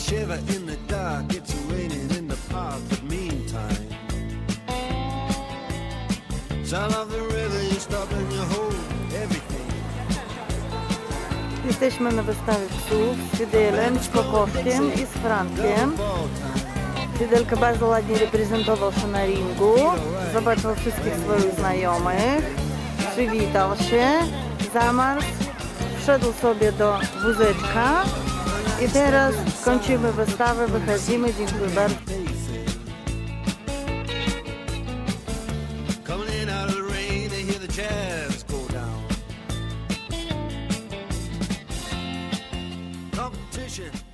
shiver in the dark. It's raining in the park, but meantime. Sound of the river, you stop and you hold everything. Jesteśmy na wystawie psów z Fidelem, z Kokoszkiem i z Frankiem. Fidelka bardzo ładnie reprezentował się na ringu. Zobaczył wszystkich swoich znajomych. Przywitał się. Zamarzł. Wszedł sobie do wózeczka. I teraz kończymy wystawę, wychodzimy. Dziękuję bardzo. Competition.